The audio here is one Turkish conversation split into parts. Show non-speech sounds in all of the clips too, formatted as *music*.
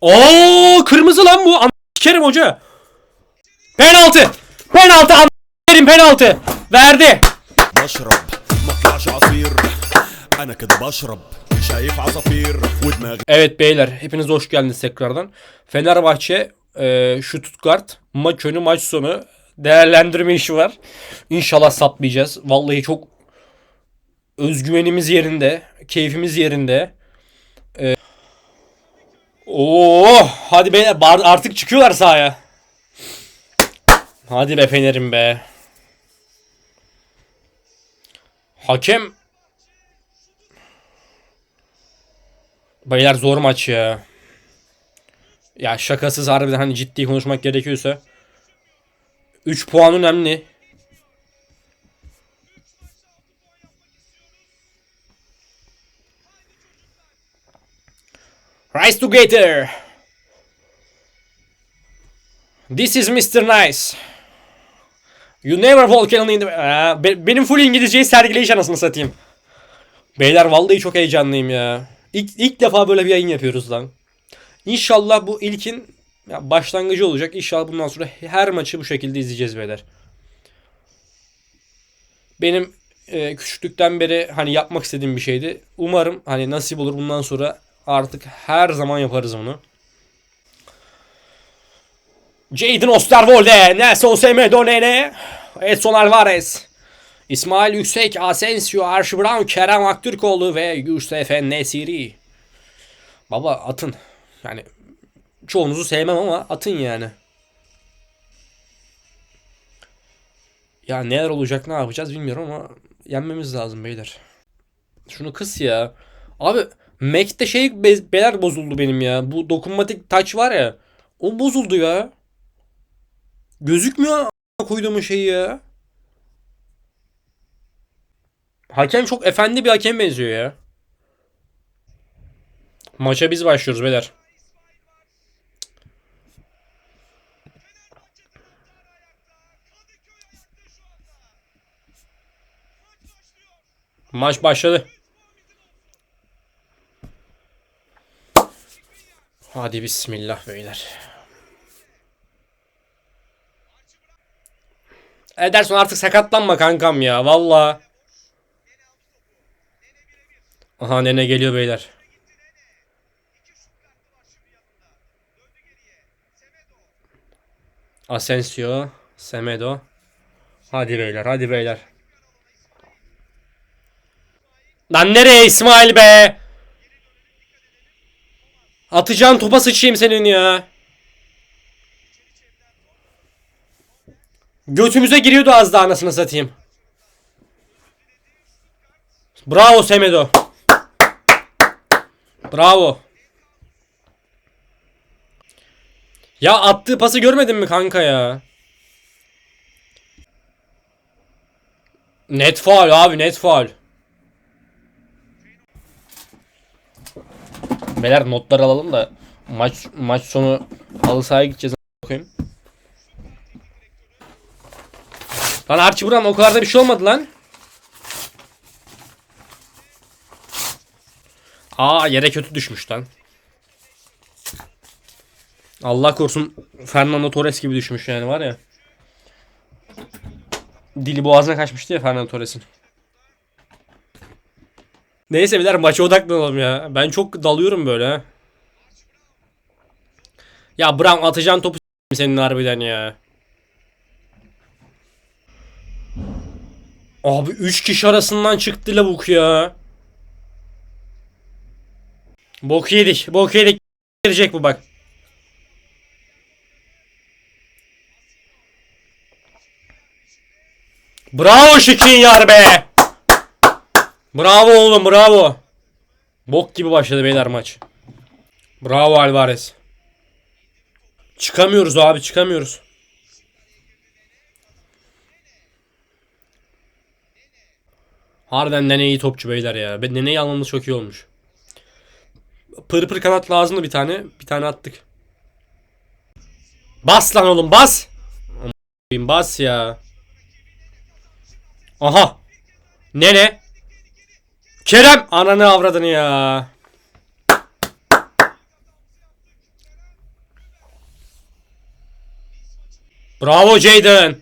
Oo kırmızı lan bu. An Kerim hoca. Penaltı. Penaltı an Kerim penaltı. Verdi. بشرب ما اطلعش عصير انا كده بشرب شايف عصافير ودماغي Evet beyler hepiniz hoş geldiniz tekrardan. Fenerbahçe e, şu Stuttgart maç önü maç sonu değerlendirme işi var. İnşallah saplayacağız. Vallahi çok özgüvenimiz yerinde, keyfimiz yerinde. Oo, hadi bar- artık çıkıyorlar sahaya. Hadi be Fener'im be. Hakem Beyler zor maç ya. Ya şakasız harbiden hani ciddi konuşmak gerekiyorsa 3 puan önemli. Rise together. This is Mr. Nice. You never walk alone in the... Aa, be- benim full İngilizceyi sergileyiş anasını satayım. Beyler vallahi çok heyecanlıyım ya. İlk, ilk defa böyle bir yayın yapıyoruz lan. İnşallah bu ilkin ya başlangıcı olacak. İnşallah bundan sonra her maçı bu şekilde izleyeceğiz beyler. Benim e, küçüklükten beri hani yapmak istediğim bir şeydi. Umarım hani nasip olur bundan sonra artık her zaman yaparız bunu. Jadon Osterwolde, Nelson Semedo Nene, Edson Alvarez, İsmail Yüksek, Asensio, Arşi Brown, Kerem Aktürkoğlu ve Yusuf Nesiri. Baba atın. Yani çoğunuzu sevmem ama atın yani. Ya neler olacak ne yapacağız bilmiyorum ama yenmemiz lazım beyler. Şunu kıs ya. Abi Mac'te şey be- beler bozuldu benim ya. Bu dokunmatik touch var ya. O bozuldu ya. Gözükmüyor a- koyduğum şeyi ya. Hakem çok efendi bir hakem benziyor ya. Maça biz başlıyoruz beyler. Maç başladı. Hadi bismillah beyler. Ederson artık sakatlanma kankam ya valla. Aha nene geliyor beyler. Asensio, Semedo. Hadi beyler, hadi beyler. Lan nereye İsmail be? Atacağın topa sıçayım senin ya. Götümüze giriyordu az daha anasını satayım. Bravo Semedo. Bravo. Ya attığı pası görmedin mi kanka ya? Net faul abi net faul. Beyler notlar alalım da maç maç sonu halı sahaya gideceğiz bakayım. Lan Archie Brown o kadar da bir şey olmadı lan. Aa yere kötü düşmüş lan. Allah korusun Fernando Torres gibi düşmüş yani var ya. Dili boğazına kaçmıştı ya Fernando Torres'in. Neyse beyler maça odaklanalım ya. Ben çok dalıyorum böyle. Ya Brown atacağın topu senin harbiden ya. Abi 3 kişi arasından çıktı lavuk ya. Bok yedik. Bok yedik. Girecek bu bak. Bravo Şikin be. Bravo oğlum bravo. Bok gibi başladı beyler maç. Bravo Alvarez. Çıkamıyoruz abi çıkamıyoruz. Harbiden Nene iyi topçu beyler ya. Nene'yi almamız çok iyi olmuş. Pır pır kanat lazımdı bir tane. Bir tane attık. Bas lan oğlum bas. Bas ya. Aha. Nene. Kerem ananı avradını ya. Bravo Jaden.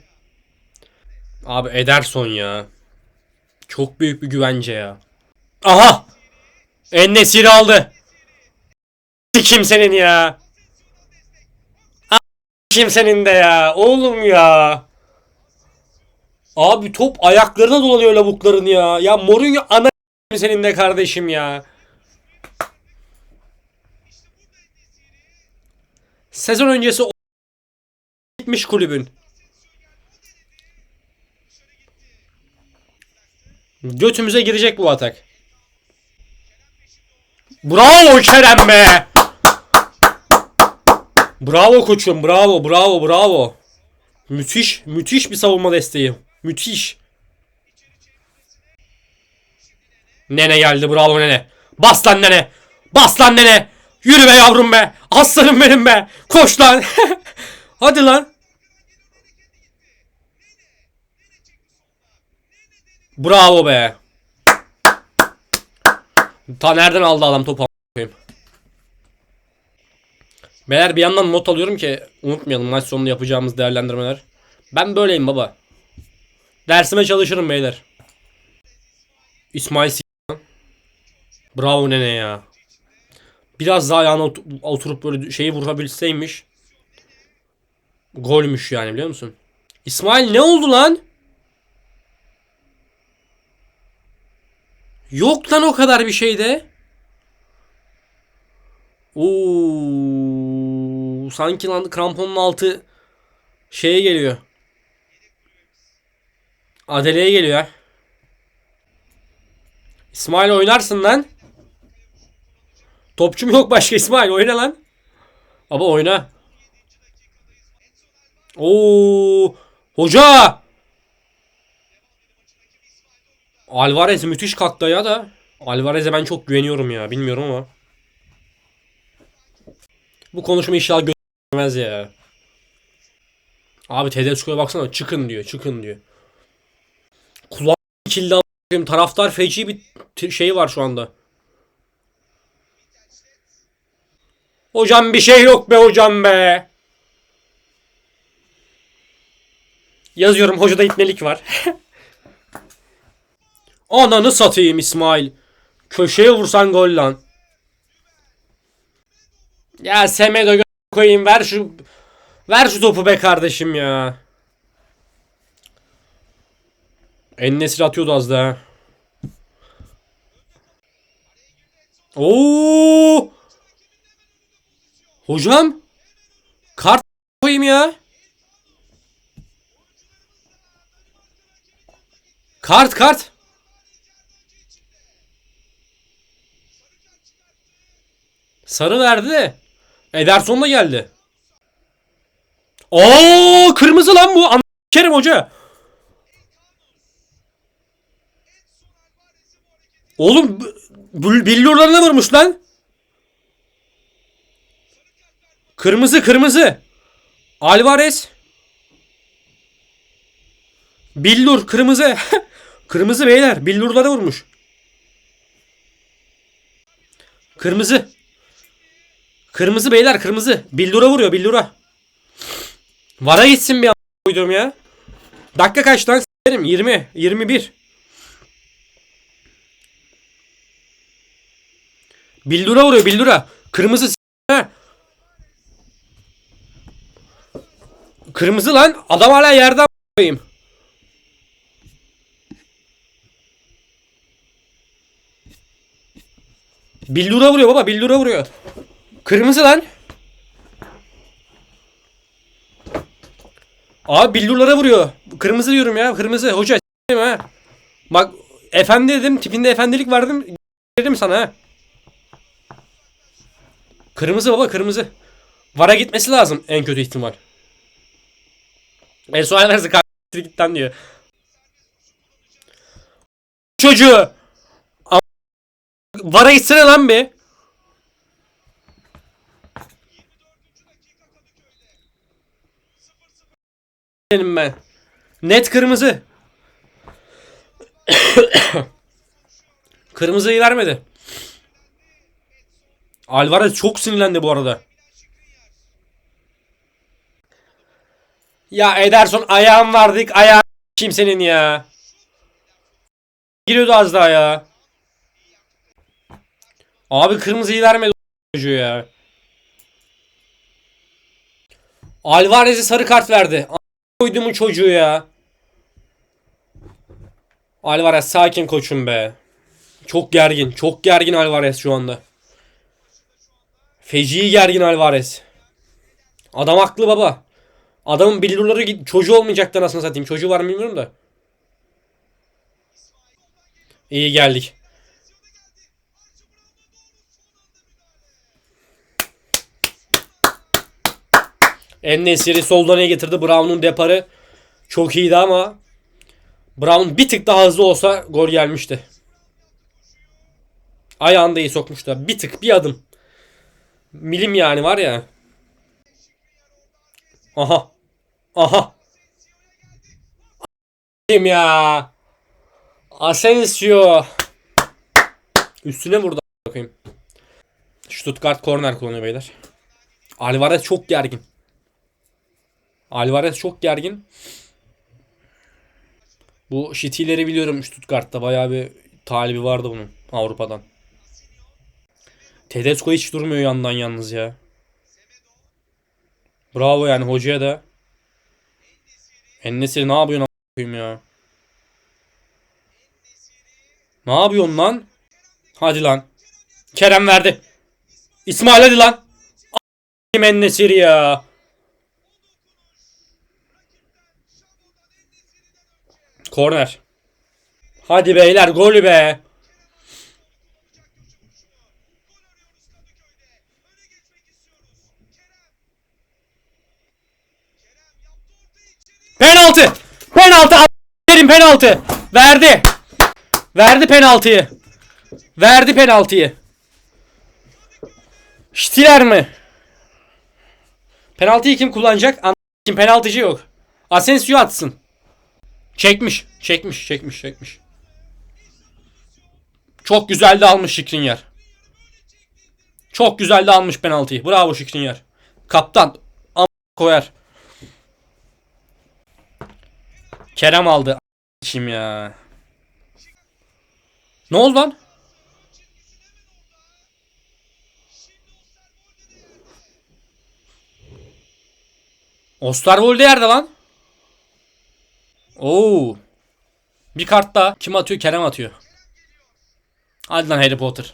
Abi Ederson ya. Çok büyük bir güvence ya. Aha. Ennesiri aldı. Kimsenin ya. Kimsenin de ya. Oğlum ya. Abi top ayaklarına dolanıyor lavukların ya. Ya Mourinho ana senin de kardeşim ya. Sezon öncesi gitmiş kulübün. Götümüze girecek bu atak. Bravo Kerem be. Bravo koçum bravo bravo bravo. Müthiş müthiş bir savunma desteği. Müthiş. Nene geldi bravo nene. Bas lan nene. Bas lan nene. Yürü be yavrum be. Aslanım benim be. Koş lan. *laughs* Hadi lan. Bravo be. Ta nereden aldı adam topu a**ayım. Beyler bir yandan not alıyorum ki unutmayalım maç sonunda yapacağımız değerlendirmeler. Ben böyleyim baba. Dersime çalışırım beyler. İsmail Bravo nene ya. Biraz daha ayağına ot- oturup böyle şeyi vurabilseymiş. Golmüş yani biliyor musun? İsmail ne oldu lan? Yok lan o kadar bir şeyde. Oo, sanki lan kramponun altı şeye geliyor. Adele'ye geliyor. İsmail oynarsın lan. Topçum yok başka İsmail oyna lan. Baba oyna. Oo, hoca. Alvarez müthiş kalktı ya da. Alvarez'e ben çok güveniyorum ya. Bilmiyorum ama. Bu konuşma inşallah görmez ya. Abi Tedesco'ya baksana çıkın diyor çıkın diyor. Kulağım kildi taraftar feci bir şey var şu anda. Hocam bir şey yok be hocam be. Yazıyorum hocada itmelik var. *laughs* Ananı satayım İsmail. Köşeye vursan gol lan. Ya Semedo koyayım ver şu ver şu topu be kardeşim ya. Ennesir atıyordu az daha. Oo! Hocam kart koyayım ya. Kart kart. Sarı verdi de. Ederson da geldi. Oo kırmızı lan bu. Kerim hoca. Oğlum billurlarına vurmuş lan. Kırmızı kırmızı. Alvarez. Billur kırmızı. *laughs* kırmızı beyler. Billurlara vurmuş. Kırmızı. Kırmızı beyler kırmızı. Billura vuruyor billura. Vara gitsin bir koydum ya. Dakika kaç lan s**erim? 20. 21. Billura vuruyor billura. Kırmızı s- ha. Kırmızı lan. Adam hala yerde a- koyayım. Billura vuruyor baba billura vuruyor. Kırmızı lan. Abi billurlara vuruyor. Kırmızı diyorum ya. Kırmızı. Hoca ha. Bak efendi dedim. Tipinde efendilik verdim. Dedim sana ha. Kırmızı baba kırmızı. Vara gitmesi lazım en kötü ihtimal. El sual verse kardeşlik gitten diyor. Çocuğu. Vara gitsene lan bir. Benim ben. Net kırmızı. *coughs* Kırmızıyı vermedi. Alvarez çok sinirlendi bu arada. Ya Ederson ayağım vardık ayağım kimsenin ya. Giriyordu az daha ya. Abi kırmızıyı vermedi çocuğu ya. Alvarez'e sarı kart verdi. Koyduğumun çocuğu ya. Alvarez sakin koçum be. Çok gergin. Çok gergin Alvarez şu anda. Feci gergin Alvarez. Adam haklı baba. Adamın billurları çocuğu olmayacaktı anasını satayım. Çocuğu var mı bilmiyorum da. İyi geldik. Ennesiri soldan getirdi. Brown'un deparı çok iyiydi ama Brown bir tık daha hızlı olsa gol gelmişti. Ayağını iyi sokmuştu. Bir tık bir adım. Milim yani var ya. Aha. Aha. Kim ya? Asensio. Üstüne vurdu bakayım. Stuttgart korner kullanıyor beyler. Alvarez çok gergin. Alvarez çok gergin. Bu Şitileri biliyorum Stuttgart'ta bayağı bir talibi vardı bunun Avrupa'dan. Tedesco hiç durmuyor yandan yalnız ya. Bravo yani hocaya da. Ennesiri ne yapıyorsun a**ayım ya? Ne yapıyorsun lan? Hadi lan. Kerem verdi. İsmail hadi lan. A**ayım Ennesiri ya. Korner. Hadi beyler golü be. Penaltı. Penaltı. a**lerin penaltı. Verdi. Verdi penaltıyı. Verdi penaltıyı. Ştiler mi? Penaltıyı kim kullanacak? An kim penaltıcı yok. Asensio atsın. Çekmiş. Çekmiş. Çekmiş. Çekmiş. Çok güzel de almış Şikrinyar. Çok güzel de almış penaltıyı. Bravo Şikrinyar. Kaptan. Am koyar. Kerem aldı. Kim ya? Ne oldu lan? Osterwolde yerde lan. Oo. Bir kart daha. Kim atıyor? Kerem atıyor. Hadi lan Harry Potter.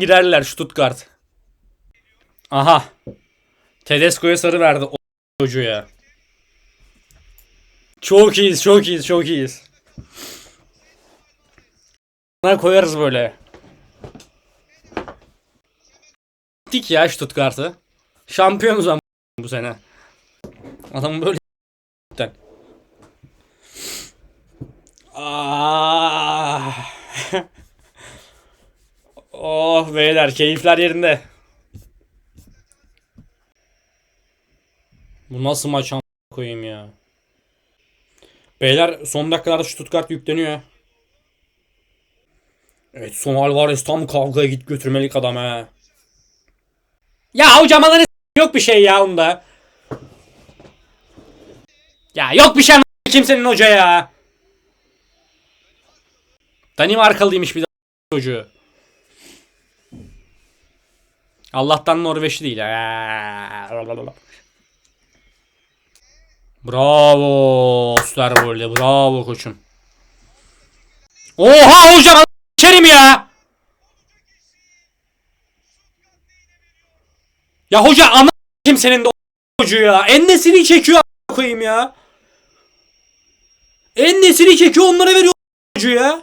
Girerler Stuttgart. Aha. Tedesco'ya sarı verdi o çocuğu ya. Çok iyiyiz, çok iyiyiz, çok iyiyiz. Buna koyarız böyle. Dik ya Stuttgart'ı. Şampiyonuz ama bu sene. Adam böyle *laughs* Ah. Oh beyler keyifler yerinde. Bu nasıl maç koyayım ya. Beyler son dakikalarda Stuttgart yükleniyor. Evet son Alvarez tam kavgaya git götürmelik adam ha. Ya hocam alanı s- yok bir şey ya onda. Ya yok bir şey kimsenin hoca ya. Danimarkalıymış bir çocuğu. Allah'tan Norveçli değil. Bravo Osterwolde. Bravo koçum. Oha hocam içerim ya. Ya hoca ana kimsenin de çocuğu ya. Ennesini çekiyor koyayım ya. Ennesini çekiyor onlara veriyor çocuğu. Ya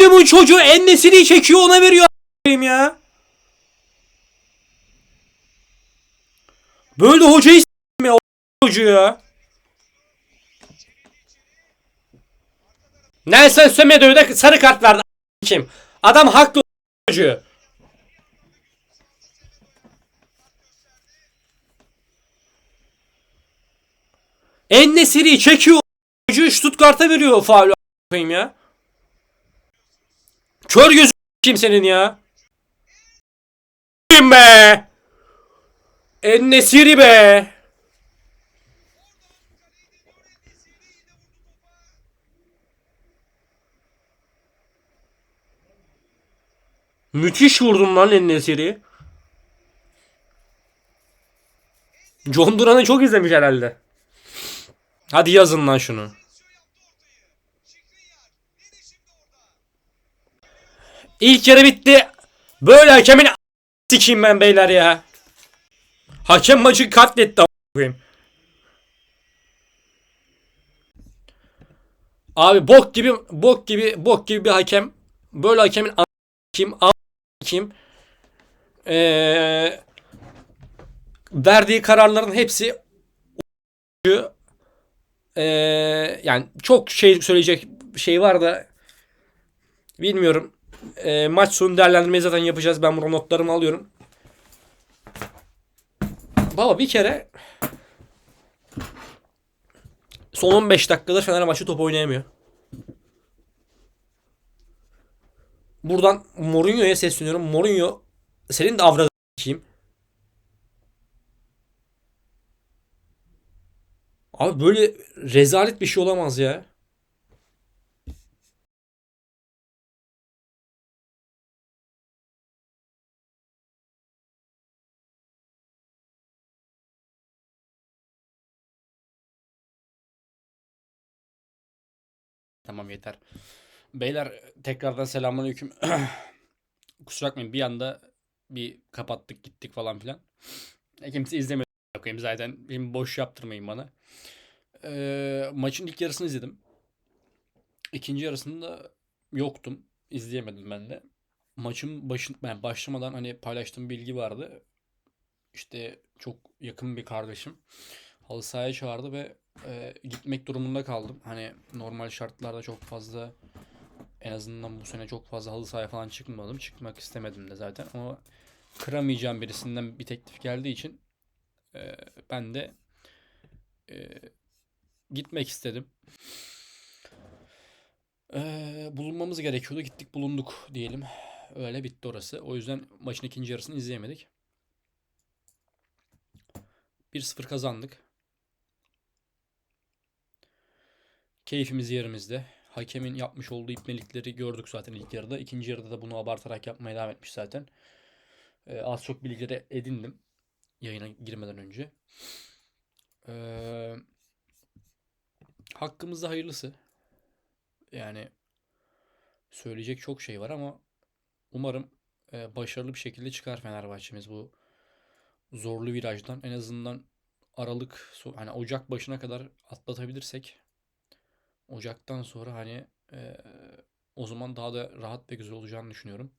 bu çocuğu ennesini çekiyor ona veriyor ya. Böyle hocayı s**tim ya çocuğu ya. Nelson Semedo'ya da sarı kart verdi kim? Adam haklı çocuğu. Ennesiri çekiyor o çocuğu Stuttgart'a veriyor faul ya. Kör gözü kimsenin ya. be. Ennesiri be. Müthiş vurdun lan Ennesiri. John Duran'ı çok izlemiş herhalde. Hadi yazın lan şunu. İlk yarı bitti. Böyle hakemin sikeyim ben beyler ya. Hakem maçı katletti koyayım. Abi bok gibi bok gibi bok gibi bir hakem. Böyle hakemin kim kim Ee, verdiği kararların hepsi ee, yani çok şey söyleyecek şey var da bilmiyorum. Ee, maç sonu değerlendirmeyi zaten yapacağız. Ben burada notlarımı alıyorum. Baba bir kere son 15 dakikadır Fenerbahçe top oynayamıyor. Buradan Mourinho'ya sesleniyorum. Mourinho senin de avradını kim? Abi böyle rezalet bir şey olamaz ya. Tamam yeter. Beyler tekrardan selamünaleyküm. *clears throat* Kusura bakmayın bir anda bir kapattık gittik falan filan. E, kimse izlemedi. Bakayım zaten şimdi boş yaptırmayın bana. Ee, maçın ilk yarısını izledim. İkinci yarısında yoktum. İzleyemedim ben de. Maçın başın ben başlamadan hani paylaştığım bilgi vardı. İşte çok yakın bir kardeşim halı sahaya çağırdı ve e, gitmek durumunda kaldım. Hani normal şartlarda çok fazla en azından bu sene çok fazla halı sahaya falan çıkmadım. Çıkmak istemedim de zaten ama kıramayacağım birisinden bir teklif geldiği için e, ben de e, gitmek istedim. E, bulunmamız gerekiyordu. Gittik bulunduk diyelim. Öyle bitti orası. O yüzden maçın ikinci yarısını izleyemedik. 1-0 kazandık. Keyfimiz yerimizde. Hakemin yapmış olduğu ipnelikleri gördük zaten ilk yarıda. İkinci yarıda da bunu abartarak yapmaya devam etmiş zaten. Ee, az çok bilgileri edindim yayına girmeden önce. Ee, hakkımızda hayırlısı. Yani söyleyecek çok şey var ama umarım e, başarılı bir şekilde çıkar Fenerbahçe'miz bu zorlu virajdan. En azından Aralık hani Ocak başına kadar atlatabilirsek Ocaktan sonra hani e, o zaman daha da rahat ve güzel olacağını düşünüyorum.